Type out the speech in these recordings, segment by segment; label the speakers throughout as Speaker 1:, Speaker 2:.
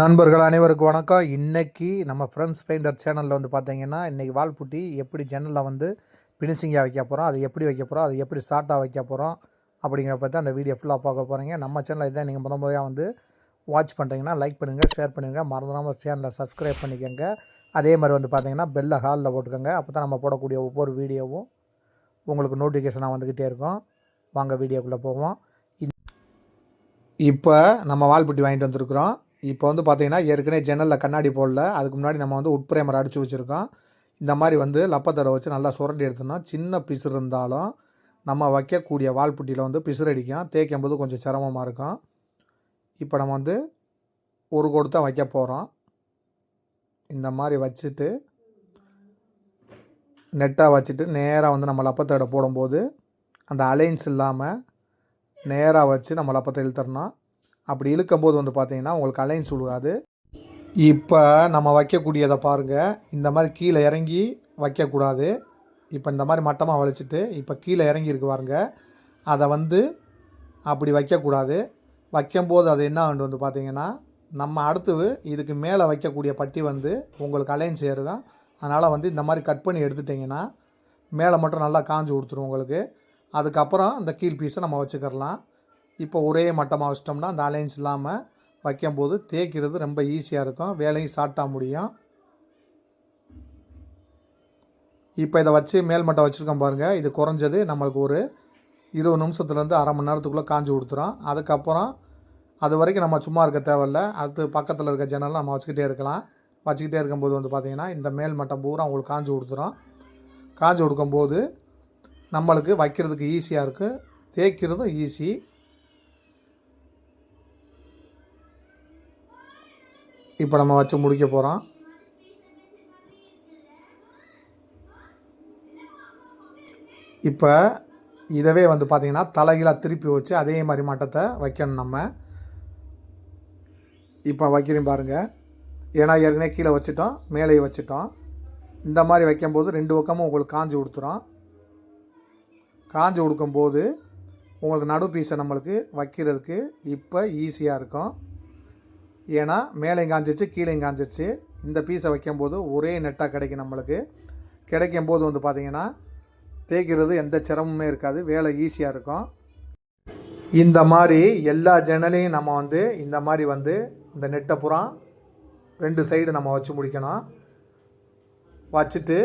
Speaker 1: நண்பர்கள் அனைவருக்கும் வணக்கம். இன்றைக்கி நம்ம ஃப்ரெண்ட்ஸ் பெயிண்டர் சேனலில் வந்து பார்த்தீங்கன்னா இன்றைக்கி வால்புட்டி எப்படி ஜன்னலில் வந்து பினிசிங்காக வைக்க போகிறோம் அது எப்படி வைக்க போகிறோம் அது எப்படி ஷார்ட்டாக வைக்க போகிறோம் அப்படிங்கிற பற்றி அந்த வீடியோ ஃபுல்லாக பார்க்க போகிறீங்க நம்ம சேனலில் இதான் நீங்கள் முத முறையாக வந்து வாட்ச் பண்ணுறீங்கன்னா லைக் பண்ணுங்கள் ஷேர் பண்ணுங்கள் மறந்துடாமல் சேனலை சப்ஸ்கிரைப் பண்ணிக்கோங்க. அதே மாதிரி வந்து பார்த்தீங்கன்னா பெல்லை ஹாலில் போட்டுக்கோங்க. அப்போ தான் நம்ம போடக்கூடிய ஒவ்வொரு வீடியோவும் உங்களுக்கு நோட்டிஃபிகேஷனாக வந்துக்கிட்டே இருக்கும். வாங்க வீடியோக்குள்ளே போவோம். இப்போ நம்ம வால்புட்டி வாங்கிட்டு வந்திருக்கிறோம். இப்போ வந்து பார்த்தீங்கன்னா ஏற்கனவே ஜன்னலில் கண்ணாடி போடல. அதுக்கு முன்னாடி நம்ம வந்து உட்பிரேமர் அடித்து வச்சுருக்கோம். இந்த மாதிரி வந்து லப்பத்தடை வச்சு நல்லா சுரண்டி எடுத்தோம்னா சின்ன பிசுறு இருந்தாலும் நம்ம வைக்கக்கூடிய வால்புட்டியில் வந்து பிசுறு அடிக்கும். தேய்க்கும் போது கொஞ்சம் சிரமமாக இருக்கும். இப்போ நம்ம வந்து ஒரு கோடு தான் வைக்க போகிறோம் இந்த மாதிரி வச்சுட்டு நெட்டாக வச்சுட்டு நேராக வந்து நம்ம லப்பத்தடை போடும்போது அந்த அலைன்ஸ் இல்லாமல் நேராக வச்சு நம்ம லப்பத்தை இழுத்துறோம்னா அப்படி இழுக்கும்போது வந்து பார்த்தீங்கன்னா உங்களுக்கு அலைன்ஸ் விழுகாது இப்போ நம்ம வைக்கக்கூடியதை பாருங்கள் இந்த மாதிரி கீழே இறங்கி வைக்கக்கூடாது. இப்போ இந்த மாதிரி மட்டமாக வளைச்சிட்டு இப்போ கீழே இறங்கி இருக்கு பாருங்க. அதை வந்து அப்படி வைக்கக்கூடாது. வைக்கும்போது அது என்ன ஆண்டு வந்து பார்த்தீங்கன்னா நம்ம அடுத்து இதுக்கு மேலே வைக்கக்கூடிய பட்டி வந்து உங்களுக்கு அலைன்ஸ் ஏறும் அதனால் வந்து இந்த மாதிரி கட் பண்ணி எடுத்துட்டிங்கன்னா மேலே மட்டும் நல்லா காஞ்சி கொடுத்துரும் உங்களுக்கு. அதுக்கப்புறம் இந்த கீழ் பீஸை நம்ம வச்சுக்கிறலாம். இப்போ ஒரே மட்டமாக வச்சிட்டோம்னா அந்த அலைன்ஸ் இல்லாமல் வைக்கும்போது தேய்க்கிறது ரொம்ப ஈஸியாக இருக்கும். வேலையும் ஷார்ட்டாக முடியும். இப்போ இதை வச்சு மேல் மட்டம் வச்சுருக்கோம் பாருங்கள் இது குறைஞ்சது நம்மளுக்கு ஒரு இருபது நிமிஷத்துலேருந்து அரை மணி நேரத்துக்குள்ளே காஞ்சி கொடுத்துரும். அதுக்கப்புறம் அது வரைக்கும் நம்ம சும்மா இருக்க தேவையில்ல. அடுத்து பக்கத்தில் இருக்க ஜன்னல் நம்ம வச்சுக்கிட்டே இருக்கலாம். வச்சுக்கிட்டே இருக்கும்போது வந்து பார்த்திங்கன்னா இந்த மேல் மட்டம் பூரா உங்களுக்கு காஞ்சி கொடுத்துரும். காஞ்சி கொடுக்கும்போது நம்மளுக்கு வைக்கிறதுக்கு ஈஸியாக இருக்குது தேய்க்கிறதும் ஈஸி. இப்போ நம்ம வச்சு முடிக்க போகிறோம் இப்போ இதவே வந்து பார்த்திங்கன்னா தலைகீழாக திருப்பி வச்சு அதே மாதிரி மட்டத்தை வைக்கணும் நம்ம. இப்போ வைக்கிறேன் பாருங்கள் ஏன்னா ஏற்கனவே கீழே வச்சுட்டோம் மேலே வச்சுட்டோம். இந்த மாதிரி வைக்கும்போது ரெண்டு பக்கமும் உங்களுக்கு காஞ்சி கொடுத்துரும். காஞ்சி கொடுக்கும்போது உங்களுக்கு நடு பீஸை நம்மளுக்கு வைக்கிறதுக்கு இப்போ ஈஸியாக இருக்கும். ஏன்னா மேலே காஞ்சிச்சு கீழேயும் காஞ்சிருச்சு. இந்த பீஸை வைக்கும்போது ஒரே நெட்டாக கிடைக்கும் நம்மளுக்கு. கிடைக்கும் போது வந்து பார்த்திங்கன்னா தேய்க்கிறது எந்த சிரமமே இருக்காது. வேலை ஈஸியாக இருக்கும். இந்த மாதிரி எல்லா ஜன்னலையும் நம்ம வந்து இந்த மாதிரி வந்து இந்த நெட்டை புறா ரெண்டு சைடு நம்ம வச்சு முடிக்கணும். வச்சுட்டு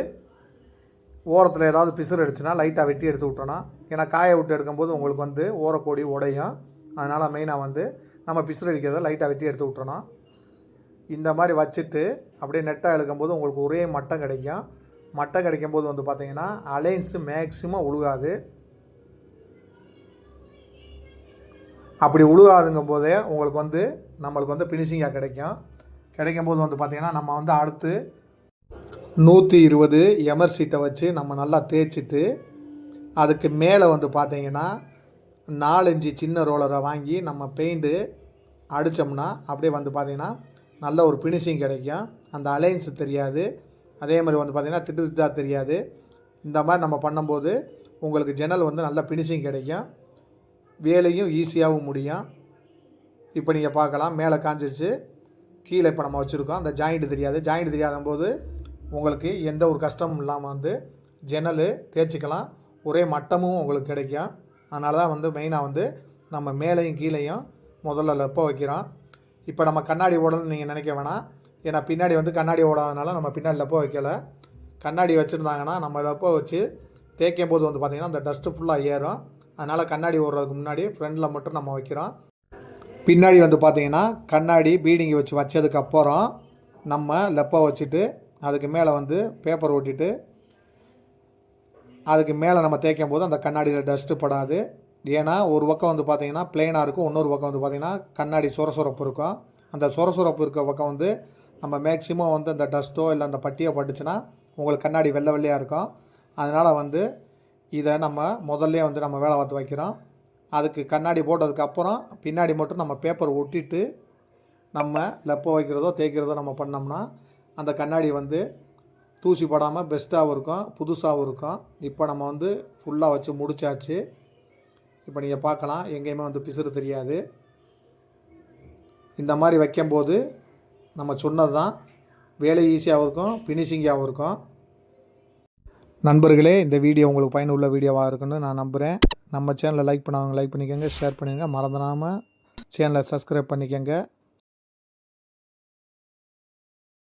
Speaker 1: ஓரத்தில் ஏதாவது பிசுறு அடிச்சுன்னா லைட்டாக வெட்டி எடுத்து விட்டோன்னா ஏன்னா காய விட்டு எடுக்கும்போது உங்களுக்கு வந்து ஓரக்கோடி உடையும். அதனால் மெயினாக வந்து நம்ம பிசில் அடிக்கிறத லைட்டாக வெட்டி எடுத்து விட்டணும் இந்த மாதிரி வச்சுட்டு அப்படியே நெட்டாக இழுக்கும்போது உங்களுக்கு ஒரே மட்டம் கிடைக்கும். மட்டம் கிடைக்கும் போது வந்து பார்த்தீங்கன்னா அலைன்ஸு மேக்ஸிமம் உழுகாது. அப்படி உழுகாதுங்கும் போதே உங்களுக்கு வந்து நம்மளுக்கு வந்து ஃபினிஷிங்காக கிடைக்கும் கிடைக்கும். போது வந்து பார்த்திங்கன்னா நம்ம வந்து அடுத்து நூற்றி இருபது எமர் சீட்டை வச்சு நம்ம நல்லா தேய்ச்சிட்டு அதுக்கு மேலே வந்து பார்த்திங்கன்னா நாலஞ்சு சின்ன ரோலரை வாங்கி நம்ம பெயிண்ட்டு அடித்தோம்னா அப்படியே வந்து பார்த்திங்கன்னா நல்ல ஒரு ஃபினிஷிங் கிடைக்கும். அந்த அலைன்ஸ் தெரியாது. அதே மாதிரி வந்து பார்த்திங்கன்னா திட்டு திட்டாக தெரியாது. இந்த மாதிரி நம்ம பண்ணும்போது உங்களுக்கு ஜன்னல் வந்து நல்ல ஃபினிஷிங் கிடைக்கும். வேலையும் ஈஸியாகவும் முடியும். இப்போ நீங்கள் பார்க்கலாம். மேலே காஞ்சிருச்சு. கீழே இப்போ நம்ம வச்சுருக்கோம். அந்த ஜாயிண்ட் தெரியாது. ஜாயிண்ட் தெரியாத போது உங்களுக்கு எந்த ஒரு கஷ்டமும் இல்லாமல் வந்து ஜன்னல் தேய்ச்சிக்கலாம். ஒரே மட்டமும் உங்களுக்கு கிடைக்கும். அதனால தான் வந்து மெயினாக வந்து நம்ம மேலேயும் கீழேயும் முதல்ல லெப்பை வைக்கிறோம் இப்போ நம்ம கண்ணாடி ஓடணும்னு நீங்கள் நினைக்க வேணாம். ஏன்னா பின்னாடி வந்து கண்ணாடி ஓடாதனால நம்ம பின்னாடி லெப்போ வைக்கலை. கண்ணாடி வச்சுருந்தாங்கன்னா நம்ம லெப்பை வச்சு தேய்க்கும் போது வந்து பார்த்திங்கன்னா அந்த டஸ்ட்டு ஃபுல்லாக ஏறும். அதனால் கண்ணாடி ஓடுறதுக்கு முன்னாடி ஃப்ரண்டில் மட்டும் நம்ம வைக்கிறோம். பின்னாடி வந்து பார்த்திங்கன்னா கண்ணாடி பீடிங்கி வச்சு வச்சதுக்கப்புறம் நம்ம லெப்பை வச்சுட்டு அதுக்கு மேலே வந்து பேப்பர் ஒட்டிட்டு அதுக்கு மேலே நம்ம தேய்க்கும் போது அந்த கண்ணாடியில் டஸ்ட்டு படாது. ஏன்னா ஒரு பக்கம் வந்து பார்த்தீங்கன்னா பிளெயினாக இருக்கும். இன்னொரு பக்கம் வந்து பார்த்திங்கன்னா கண்ணாடி சொரசொரப்பு இருக்கும். அந்த சொரசொரப்பு இருக்க பக்கம் வந்து நம்ம மேக்ஸிமம் வந்து அந்த டஸ்ட்டோ இல்லை அந்த பட்டியோ பட்டுச்சுன்னா உங்களுக்கு கண்ணாடி வெள்ளை வெள்ளையாக இருக்கும். அதனால் வந்து இதை நம்ம முதல்ல வந்து நம்ம வேலை பார்த்து வைக்கிறோம். அதுக்கு கண்ணாடி போட்டதுக்கப்புறம் பின்னாடி மட்டும் நம்ம பேப்பர் ஒட்டிட்டு நம்ம லெப்போ வைக்கிறதோ தேய்க்கிறதோ நம்ம பண்ணோம்னா அந்த கண்ணாடி வந்து தூசி படாமல் பெஸ்ட்டாகவும் இருக்கும் புதுசாகவும் இருக்கும். இப்போ நம்ம வந்து ஃபுல்லாக வச்சு முடிச்சாச்சு. இப்போ நீங்கள் பார்க்கலாம் எங்கேயுமே வந்து பிசுறு தெரியாது. இந்த மாதிரி வைக்கும்போது நம்ம சொன்னது தான் வேலை ஈஸியாகவும் இருக்கும் ஃபினிஷிங்காகவும் இருக்கும். நண்பர்களே இந்த வீடியோ உங்களுக்கு பயனுள்ள வீடியோவாக இருக்குன்னு நான் நம்புகிறேன் நம்ம சேனலை லைக் பண்ணவங்க லைக் பண்ணிக்கோங்க ஷேர் பண்ணிக்கோங்க. மறந்துடாமல் சேனலை சப்ஸ்கிரைப் பண்ணிக்கோங்க.